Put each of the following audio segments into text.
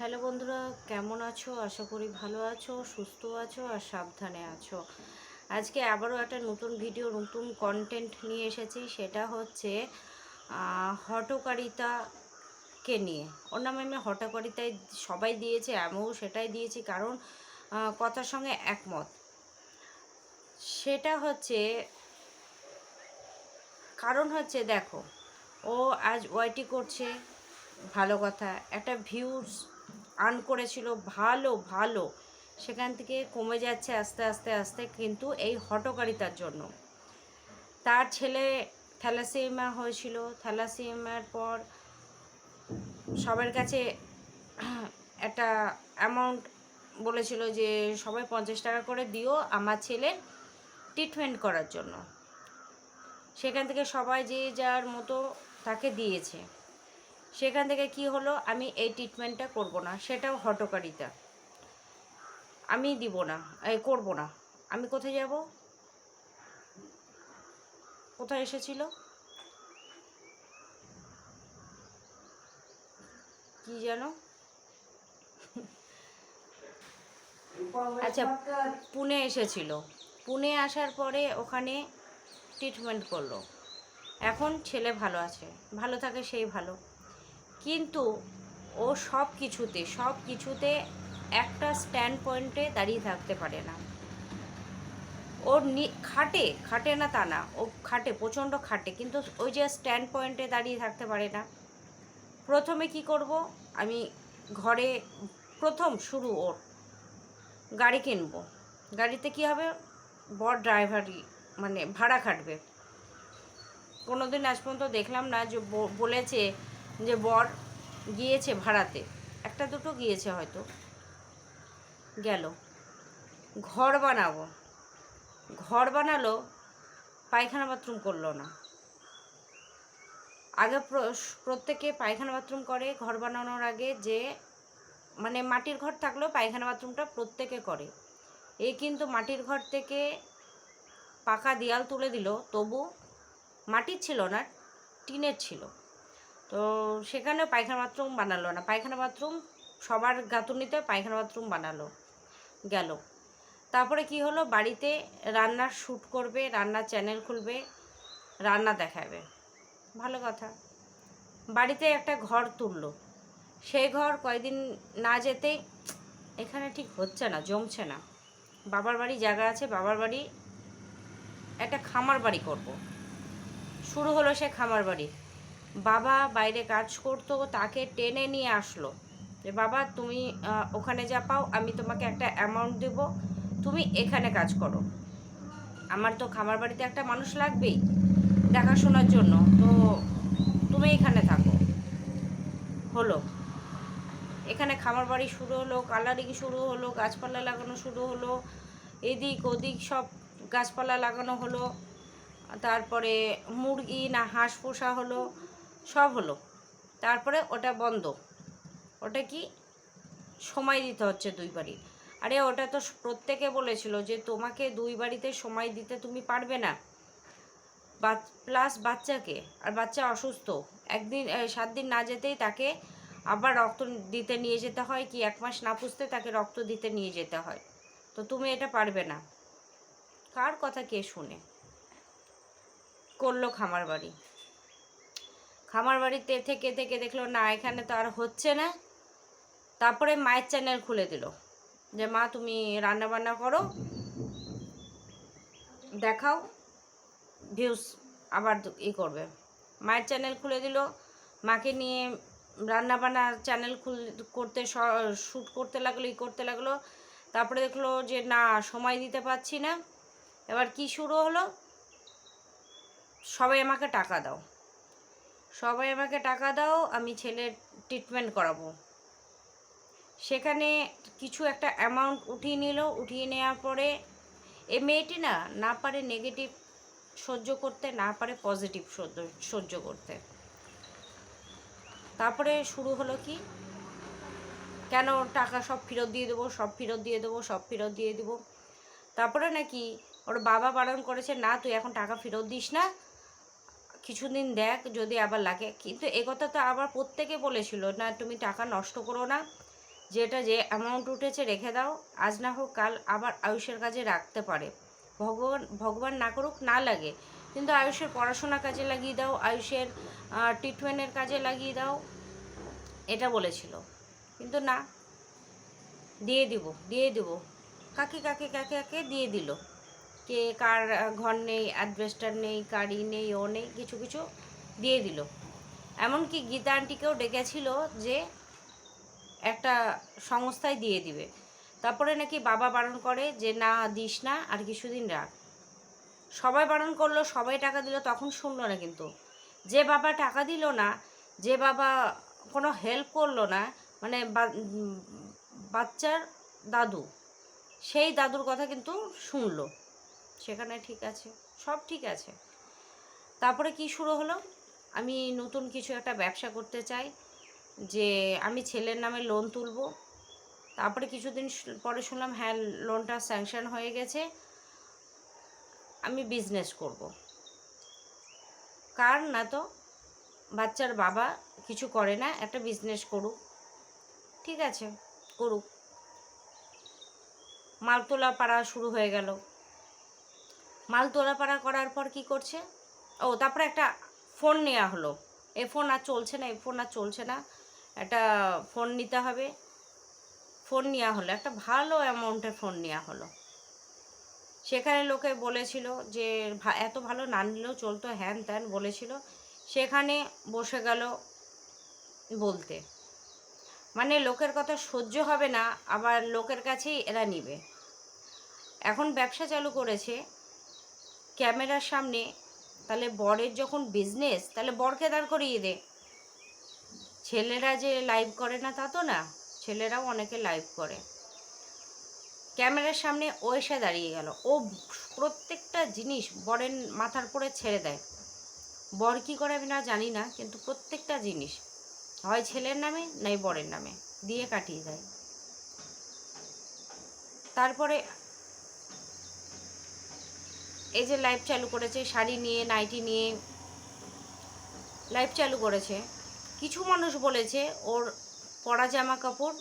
Hello বন্ধুরা, কেমন আছো? আশা করি ভালো আছো, সুস্থ আছো আর সাবধানে আছো। আজকে আবারও একটা নতুন ভিডিও নতুন কন্টেন্ট নিয়ে এসেছি। সেটা হচ্ছে হটকারিতাকে নিয়ে। ওর নামে আমি হটকারিতায় সবাই দিয়েছে, আমিও সেটাই দিয়েছি, কারণ কথার সঙ্গে একমত। সেটা হচ্ছে, কারণ হচ্ছে দেখো, ও আজ ওয়াইটি করছে, ভালো কথা, একটা ভিউজ আর্ন করেছিল ভালো ভালো। সেখান থেকে কমে যাচ্ছে আস্তে আস্তে আস্তে কিন্তু এই হটকারিতার জন্য। তার ছেলে থ্যালাসেমিয়া হয়েছিল। থ্যালাসেমিয়ার পর সবার কাছে একটা অ্যামাউন্ট বলেছিল যে, সবাই পঞ্চাশ টাকা করে দিও আমার ছেলে ট্রিটমেন্ট করার জন্য। সেখান থেকে সবাই যে যার মতো তাকে দিয়েছে। সেখান থেকে কি হলো? আমি এই ট্রিটমেন্টটা করব না, সেটাও হটকারিতা আমি দিব না এই করব না। আমি কোথায় যাব? কোথায় এসেছিল? কি যেন আচ্ছা পুনে এসেছিল। পুনে আসার পরে ওখানে ট্রিটমেন্ট করল। এখন ছেলে ভালো আছে, ভালো থাকে সেই ভালো। কিন্তু ও সব কিছুতে সব কিছুতে একটা স্ট্যান্ড পয়েন্টে দাঁড়িয়ে থাকতে পারে না। ওর খাটে খাটে না তা না, ও খাটে, প্রচণ্ড খাটে, কিন্তু ওই যে স্ট্যান্ড পয়েন্টে দাঁড়িয়ে থাকতে পারে না। প্রথমে কি করব? আমি ঘরে, প্রথম শুরু ওর, গাড়ি কিনবো। গাড়িতে কি হবে? বড় ড্রাইভারই মানে ভাড়া খাটবে। কোনোদিন আজ পর্যন্ত দেখলাম না যে বলেছে যে বর গিয়েছে ভাড়াতে, একটা দুটো গিয়েছে হয়তো। গেল। ঘর বানাবো। ঘর বানালো, পায়খানা বাথরুম করল না। আগে প্র- প্রত্যেকে পায়খানা বাথরুম করে ঘর বানানোর আগে যে মানে মাটির ঘর থাকলেও পায়খানা বাথরুমটা প্রত্যেকে করে। এই কিন্তু মাটির ঘর থেকে পাকা দেয়াল তুলে দিল, তবু মাটির ছিল না, টিনের ছিল। তো সেখানে পায়খানা বাথরুম বানালো না। পায়খানা বাথরুম সবার গাঁথুনিতে পায়খানা বাথরুম বানালো, গেল। তারপরে কি হলো? বাড়িতে রান্নার শ্যুট করবে রান্নার চ্যানেল খুলবে, রান্না দেখাবে। ভালো কথা। বাড়িতে একটা ঘর তুললো। সেই ঘর কয়দিন না যেতেই এখানে ঠিক হচ্ছে না, জমছে না। বাবার বাড়ি জায়গা আছে, বাবার বাড়ি একটা খামার বাড়ি করব। শুরু হলো সে খামার বাড়ি। বাবা বাইরে কাজ করতো, তাকে টেনে নিয়ে আসলো। যে বাবা, তুমি ওখানে যা পাও, আমি তোমাকে একটা অ্যামাউন্ট দেব, তুমি এখানে কাজ করো। আমার তো খামার বাড়িতে একটা মানুষ লাগবেই দেখাশোনার জন্য। তো তুমি এখানে থাকো। হলো। এখানে খামার বাড়ি শুরু হলো, কালারিং শুরু হলো, গাছপালা লাগানো শুরু হলো, এদিক ওদিক সব গাছপালা লাগানো হলো। তারপরে মুরগি না হাঁস পোষা হলো। সব হলো। তারপরে ওটা বন্ধ। ওটা কি? সময় দিতে হচ্ছে দুই বাড়ি। আরে ওটা তো প্রত্যেকে বলেছিল যে তোমাকে দুই বাড়িতে সময় দিতে তুমি পারবে না। প্লাস বাচ্চাকে। আর বাচ্চা অসুস্থ। একদিন সাত দিন না যেতেই তাকে আবার রক্ত দিতে নিয়ে যেতে হয় কি এক মাস না পুষতে তাকে রক্ত দিতে নিয়ে যেতে হয়। তো তুমি এটা পারবে না। কার কথা কে শুনে? করল খামার বাড়ি। খামার বাড়িতে থেকে থেকে দেখল, না, এখানে তো আর হচ্ছে না। তারপরে মায়ের চ্যানেল খুলে দিল যে, মা, তুমি রান্না বান্না করো, দেখাও ভিউজ আবার ই করবে। মায়ের চ্যানেল খুলে দিল। মাকে নিয়ে রান্না বান্না চ্যানেল খুল, করতে শ্যুট করতে লাগল, ই করতে লাগল। তারপরে দেখল যে, না, সময় দিতে পারছি না। এবার কি শুরু হলো? সবাই আমাকে টাকা দাও। সবাই আমাকে টাকা দাও, আমি ছেলের ট্রিটমেন্ট করাবো। সেখানে কিছু একটা অ্যামাউন্ট উঠিয়ে নিল, উঠিয়ে নেওয়ার পরে এ মেয়েটি না না পারে নেগেটিভ সহ্য করতে, না পারে পজিটিভ সহ্য করতে। তারপরে শুরু হলো কি? কেন টাকা সব ফেরত দিয়ে দেবো, সব ফেরত দিয়ে দেবো, সব ফেরত দিয়ে দেবো? তারপরে নাকি ওর বাবা বারণ করেছে, না, তুই এখন টাকা ফেরত দিস না কিছুদিন দেখ যদি আবার লাগে। কিন্তু একথা তো আবার প্রত্যেকে বলেছিল, না, তুমি টাকা নষ্ট করো না। যেটা যে অ্যামাউন্ট উঠেছে রেখে দাও। আজ না হোক কাল আবার আয়ুষের কাজে রাখতে পারে। ভগবান ভগবান না করুক, না লাগে। কিন্তু আয়ুষের পড়াশোনা কাজে লাগিয়ে দাও, আয়ুষের ট্রিটমেন্টের কাজে লাগিয়ে দাও। এটা বলেছিল। কিন্তু না, দিয়ে দিব দিয়ে দিব। কাকে কাকে কাকে কাকে, দিয়ে দিল। কে কার ঘর নেই অ্যাডভেস্টার নেই, গাড়ি নেই, ও নেই, কিছু কিছু দিয়ে দিল। এমনকি গীতা আন্টিকেও ডেকেছিল যে একটা সংস্থায় দিয়ে দিবে। তারপরে নাকি বাবা বারণ করে যে, না, দিস না, আর কিছুদিন রাখ। সবাই বারণ করল, সবাই টাকা দিল, তখন শুনলো না কিন্তু। যে বাবা টাকা দিল না, যে বাবা কোনো হেল্প করল না মানে বাচ্চার দাদু, সেই দাদুর কথা কিন্তু শুনলো। সেখানে ঠিক আছে, সব ঠিক আছে। তারপরে কি শুরু হলো? আমি নতুন কিছু একটা ব্যবসা করতে চাই, যে আমি ছেলের নামে লোন তুলবো। তারপরে কিছুদিন পরে শুনলাম হ্যাঁ লোনটা স্যাংশন হয়ে গেছে। আমি বিজনেস করব। কার না তো? বাচ্চার বাবা কিছু করে না, একটা বিজনেস করুক। ঠিক আছে, করুক। মাল তোলা পাড়া শুরু হয়ে গেল। মাল তোলা পাড়া করার পর কি করছে? ও, তারপরে একটা ফোন নেওয়া হলো। এ ফোন আর চলছে না, এ ফোন আর চলছে না। একটা ফোন নিতে হবে। ফোন নেওয়া হলো, একটা ভালো অ্যামাউন্টের ফোন নেওয়া হলো। সেখানে লোকে বলেছিল যে এত ভালো না নিলেও চলতো, হ্যান ত্যান, বলেছিল। সেখানে বসে গেল বলতে। মানে লোকের কথা সহ্য হবে না, আবার লোকের কাছেই এরা নিবে। এখন ব্যবসা চালু করেছে। ক্যামেরার সামনে, তাহলে বরের যখন বিজনেস তাহলে বরকে দাঁড় করিয়ে দে। ছেলেরা যে লাইভ করে না তা তো না, ছেলেরাও অনেকে লাইভ করে। ক্যামেরার সামনে ও এসে দাঁড়িয়ে গেল। ও প্রত্যেকটা জিনিস বরের মাথার উপরে ছেড়ে দেয়। বর কী করে আমি না জানি না, কিন্তু প্রত্যেকটা জিনিস, হয় ছেলের নামে, নাই বরের নামে, দিয়ে কাটিয়ে দেয়। তারপরে এই যে লাইভ চালু করেছে, শাড়ি নিয়ে নাইটি নিয়ে লাইভ চালু করেছে। কিছু মানুষ বলেছে, ওর পরা জামা কাপড়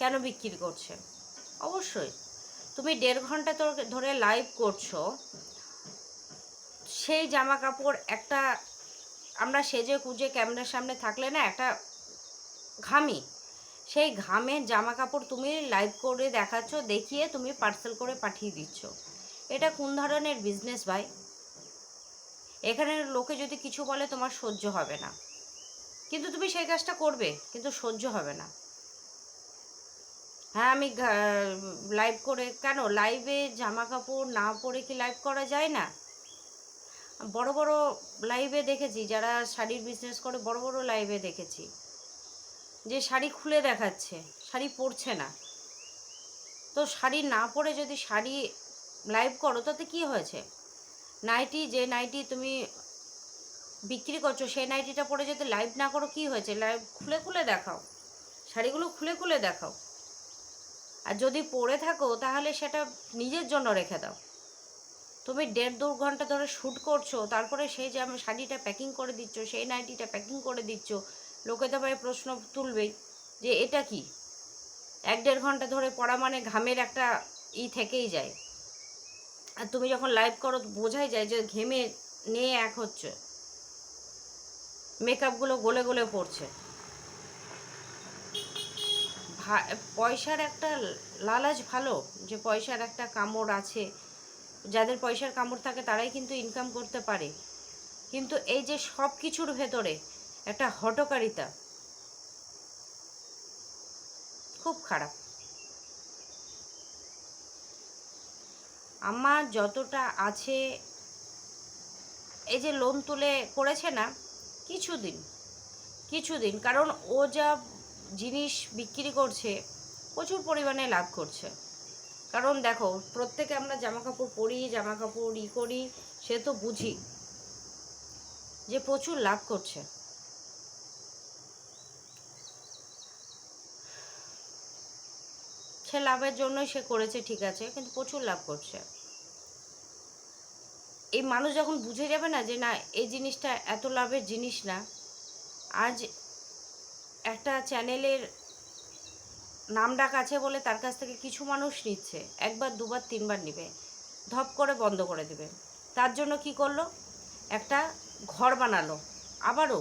কেন বিক্রি করছে? অবশ্যই। তুমি দেড় ঘণ্টা ধরে লাইভ করছ। সেই জামা কাপড় একটা আমরা সেজে কুজে ক্যামেরার সামনে থাকলে না একটা ঘামি। সেই ঘামের জামা কাপড় তুমি লাইভ করে দেখাচ্ছ, দেখিয়ে তুমি পার্সেল করে পাঠিয়ে দিচ্ছ। এটা কোন ধরনের বিজনেস ভাই? এখানে লোকে যদি কিছু বলে তোমার সহ্য হবে না। কিন্তু তুমি সেই কাজটা করবে, কিন্তু সহ্য হবে না। হ্যাঁ আমি লাইভ করে, কেন? লাইভে জামা কাপড় না পরে কি লাইভ করা যায় না? বড় বড় লাইভে দেখেছি, যারা শাড়ির বিজনেস করে, বড় বড় লাইভে দেখেছি। যে শাড়ি খুলে দেখাচ্ছে, শাড়ি পরছে না। তো শাড়ি না পরে যদি শাড়ি লাইভ করো, তাতে কি হয়েছে? নাইটি যে নাইটি তুমি বিক্রি করছ, সেই নাইটিটা পরে যদি লাইভ না করো, কি হয়েছে? লাইভ খুলে খুলে দেখাও। শাড়িগুলো খুলে খুলে দেখাও। আর যদি পরে থাকো, তাহলে সেটা নিজের জন্য রেখে দাও। তুমি দেড় দু ঘণ্টা ধরে শ্যুট করছ, তারপরে সেই যে আমি শাড়িটা প্যাকিং করে দিচ্ছ, সেই নাইটিটা প্যাকিং করে দিচ্ছ, লোকে তো ভাই প্রশ্ন তুলবেই যে এটা কি? এক দেড় ঘণ্টা ধরে পড়া মানে ঘামের একটা ই থেকেই যায়। আর তুমি যখন লাইভ করো বোঝাই যায় যে ঘেমে নিয়ে এক হচ্ছে। মেকআপগুলো গলে গলে পড়ছে। পয়সার একটা লালাচ ভালো, যে পয়সার একটা কামড় আছে। যাদের পয়সার কামড় থাকে, তারাই কিন্তু ইনকাম করতে পারে। কিন্তু এই যে সব কিছুর ভেতরে একটা হটকারিতা, খুব খারাপ। আমার যতটা আছে, এই যে লোন তুলে করেছে না, কিছুদিন কিছুদিন, কারণ ও যা জিনিস বিক্রি করছে, প্রচুর পরিমাণে লাভ করছে। কারণ দেখো, প্রত্যেকে আমরা জামা কাপড় পরি জামা কাপড় ই করি, সে তো বুঝি যে প্রচুর লাভ করছে। সে লাভের জন্যই সে করেছে, ঠিক আছে, কিন্তু প্রচুর লাভ করছে। এই মানুষ যখন বুঝে যাবে না যে না, এই জিনিসটা এত লাভের জিনিস না, আজ একটা চ্যানেলের নাম ডাক আছে বলে তার কাছ থেকে কিছু মানুষ নিচ্ছে, একবার, দুবার, তিনবার নিবে, ধপ করে বন্ধ করে দেবে। তার জন্য কি করল? একটা ঘর বানালো। আবারও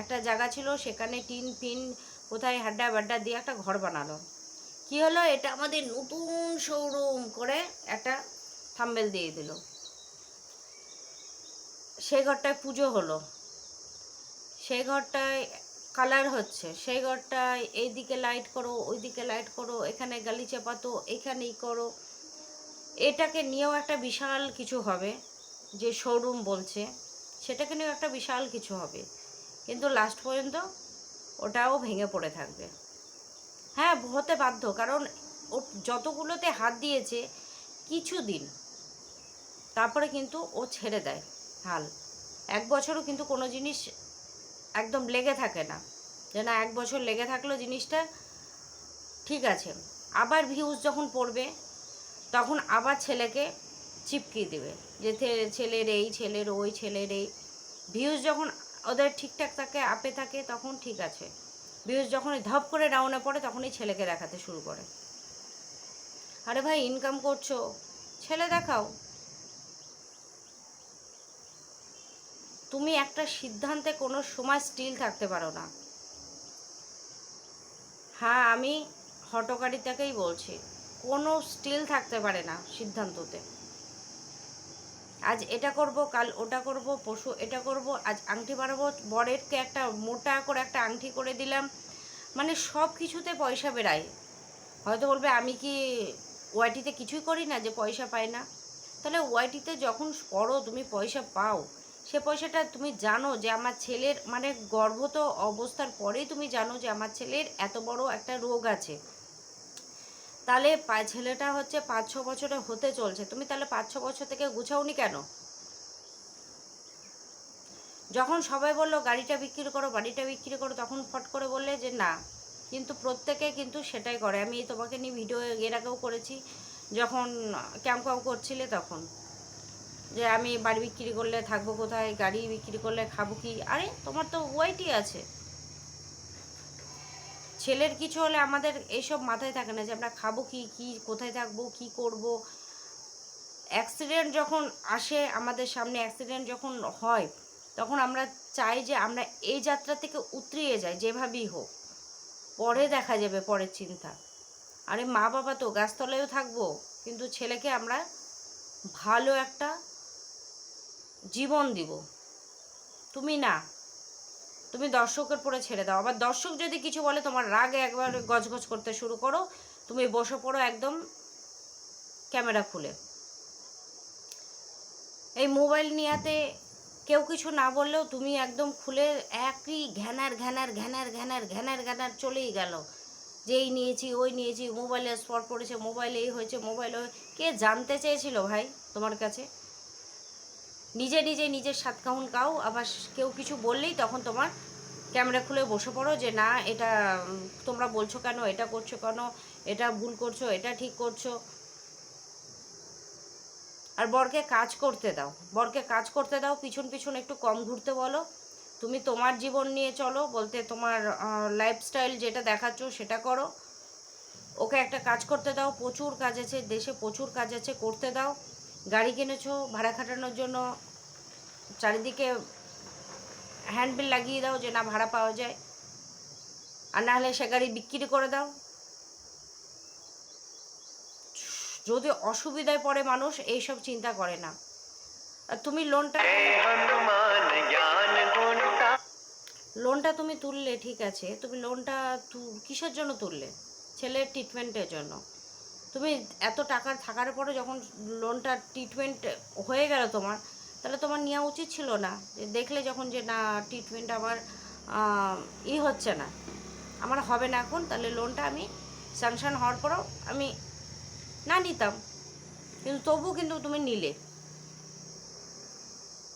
একটা জায়গা ছিল, সেখানে টিন, ফিন, কোথায় হাড্ডা বাড্ডা দিয়ে একটা ঘর বানালো। কি হলো? এটা আমাদের নতুন শোরুম করে একটা থাম্বেল দিয়ে দিল। সেই ঘরটায় পুজো হলো। সেই ঘরটায় কালার হচ্ছে। সেই ঘরটায় এইদিকে লাইট করো, ওইদিকে লাইট করো, এখানে গালিচা পাতো এখানেই করো। এটাকে নিয়েও একটা বিশাল কিছু হবে, যে শোরুম বলছে। সেটাকে নিয়েও একটা বিশাল কিছু হবে। কিন্তু লাস্ট পর্যন্ত ওটাও ভেঙে পড়ে থাকবে। হ্যাঁ হতে বাধ্য। কারণ ও যতগুলোতে হাত দিয়েছে কিছু দিন তারপরে কিন্তু ও ছেড়ে দেয় হাল। এক বছরও কিন্তু কোনো জিনিস একদম লেগে থাকে না। যে না, এক বছর লেগে থাকল জিনিসটা ঠিক আছে। আবার ভিউজ যখন পড়বে, তখন আবার ছেলেকে চিপকিয়ে দেবে। যে ছেলের এই, ছেলের ওই, ছেলের এই। ভিউজ যখন ওদের ঠিকঠাক থাকে, আপে থাকে, তখন ঠিক আছে। ভিউজ যখন ধপ করে ডাউনে পড়ে, তখনই ছেলেকে দেখাতে শুরু করে। আরে ভাই ইনকাম করছ? ছেলে দেখাও। তুমি একটা সিদ্ধান্তে কোনো সময় স্টিল থাকতে পারো না। হ্যাঁ আমি হটকারিতাকেই বলছি। কোনো স্টিল থাকতে পারে না সিদ্ধান্ততে। আজ এটা করব, কাল ওটা করব পশু এটা করব, আজ আংটি বানাবো, বরেরকে একটা মোটা করে একটা আংটি করে দিলাম। মানে সব কিছুতে পয়সা বেরায় হয়তো বলবে, আমি কি ওয়াইটিতে কিছুই করি না যে পয়সা পাই না? তাহলে ওয়াইটিতে যখন করো তুমি পয়সা পাও। সে পয়সাটা তুমি জানো যে আমার ছেলের মানে গর্ভত অবস্থার পরেই তুমি জানো যে আমার ছেলের এত বড় একটা রোগ আছে। তাহলে ছেলেটা হচ্ছে পাঁচ, ছ বছরে হতে চলছে। তুমি তাহলে পাঁচ, ছ বছর থেকে গুছাওনি কেন? যখন সবাই বলল, গাড়িটা বিক্রি করো, বাড়িটা বিক্রি করো, তখন ফট করে বললে যে, না। কিন্তু প্রত্যেকে কিন্তু সেটাই করে। আমি তোমাকে নিয়ে ভিডিও এর আগেও করেছি, যখন ক্যাম্প ক্যাম্প করছিলে তখন। যে, আমি বাড়ি বিক্রি করলে থাকব কোথায়? গাড়ি বিক্রি করলে খাব কি? আরে, তোমার তো ওয়াইটি আছে। ছেলের কিছু হলে আমাদের এইসব মাথায় থাকে না যে আমরা খাব কি কি, কোথায় থাকব, কি করব। অ্যাক্সিডেন্ট যখন আসে আমাদের সামনে অ্যাক্সিডেন্ট যখন হয়, তখন আমরা চাই যে আমরা এই যাত্রা থেকে উতরিয়ে যাই, যেভাবেই হোক। পরে দেখা যাবে, পরের চিন্তা। আরে মা বাবা তো গাছতলায়ও থাকব, কিন্তু ছেলেকে আমরা ভালো একটা জীবন দিব। তুমি না তুমি দর্শকের পরে ছেড়ে দাও। আবার দর্শক যদি কিছু বলে, তোমার রাগে একবার গজগজ করতে শুরু করো, তুমি বসে পড়ো একদম ক্যামেরা খুলে। এই মোবাইল নিয়াতে কেউ কিছু না বললেও তুমি একদম খুলে একই ঘ্যানার ঘ্যানার ঘ্যানার ঘ্যানার ঘ্যানার ঘ্যানার চলেই গেল। যে এই নিয়েছি, ওই নিয়েছি, মোবাইলে স্পট পড়েছে, মোবাইলে এই হয়েছে, মোবাইলে কে জানতে চেয়েছিল ভাই তোমার কাছে? নিজে নিজে নিজের সাত কাউন কাও আবার কেউ কিছু বললেই তখন তোমার ক্যামেরা খুলে বসে পড়ো যে, না, এটা তোমরা বলছো কেন, এটা করছ কেন, এটা ভুল করছ, এটা ঠিক করছ। আর বরকে কাজ করতে দাও, বরকে কাজ করতে দাও, পিছন পিছন একটু কম ঘুরতে বলো। তুমি তোমার জীবন নিয়ে চলো, বলতে তোমার লাইফস্টাইল যেটা দেখাচ্ছ সেটা করো। ওকে একটা কাজ করতে দাও, প্রচুর কাজ আছে, দেশে প্রচুর কাজ আছে, করতে দাও। গাড়ি কিনেছো ভাড়া খাটানোর জন্য চারিদিকে হ্যান্ডবিল লাগিয়ে দাও যে না ভাড়া পাওয়া যায়। আর না হলে সে গাড়ি বিক্রি করে দাও। যদি অসুবিধায় পড়ে মানুষ এইসব চিন্তা করে না। আর তুমি লোনটা লোনটা তুমি তুললে ঠিক আছে। তুমি লোনটা কিসের জন্য তুললে? ছেলের ট্রিটমেন্টের জন্য। তুমি এত টাকার, থাকার পরে যখন লোনটা ট্রিটমেন্ট হয়ে গেল তোমার, তাহলে তোমার নেওয়া উচিত ছিল না। দেখলে যখন যে না ট্রিটমেন্ট আমার ই হচ্ছে না। আমার হবে না এখন, তাহলে লোনটা আমি স্যাংশন হওয়ার পরেও আমি না নিতাম। কিন্তু তবু কিন্তু তুমি নিলে।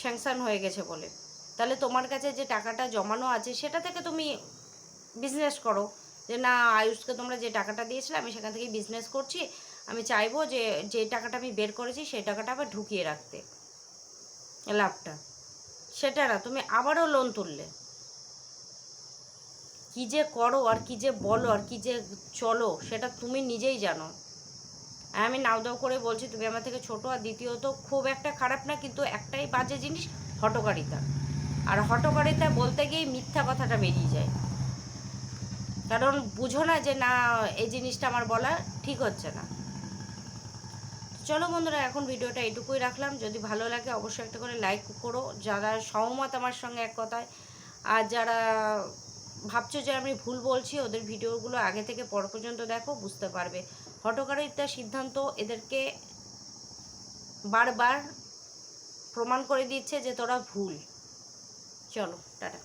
স্যাংশন হয়ে গেছে বলে। তাহলে তোমার কাছে যে টাকাটা জমানো আছে, সেটা থেকে তুমি বিজনেস করো। যে না, আয়ুষকে তোমরা যে টাকাটা দিয়েছিলে, আমি সেখান থেকে বিজনেস করছি। আমি চাইব যে যে টাকাটা আমি বের করেছি, সেই টাকাটা আবার ঢুকিয়ে রাখতে। লাভটা। সেটা না, তুমি আবারও লোন তুললে। কী যে করো আর কী যে বলো আর কী যে চলো, সেটা তুমি নিজেই জানো। আমি নাও দাও করে বলছি, তুমি আমার থেকে ছোটো আর দ্বিতীয়ত খুব একটা খারাপ না, কিন্তু একটাই বাজে জিনিস হটকারিতা আর হটকারিতা বলতে গিয়েই মিথ্যা কথাটা বেরিয়ে যায়। কারণ বুঝো না যে না, এই জিনিসটা আমার বলা ঠিক হচ্ছে না। চলো বন্ধুরা, এখন ভিডিওটা এটুকুই রাখলাম। যদি ভালো লাগে অবশ্যই একটা করে লাইক করো। যারা সহমত আমার সঙ্গে এক কথায়, আর যারা ভাবছ যে আমি ভুল বলছি, ওদের ভিডিওগুলো আগে থেকে পর পর্যন্ত দেখো, বুঝতে পারবে। হটকারিতার সিদ্ধান্ত এদেরকে বারবার প্রমাণ করে দিচ্ছে যে তোরা ভুল। চলো, টাটা।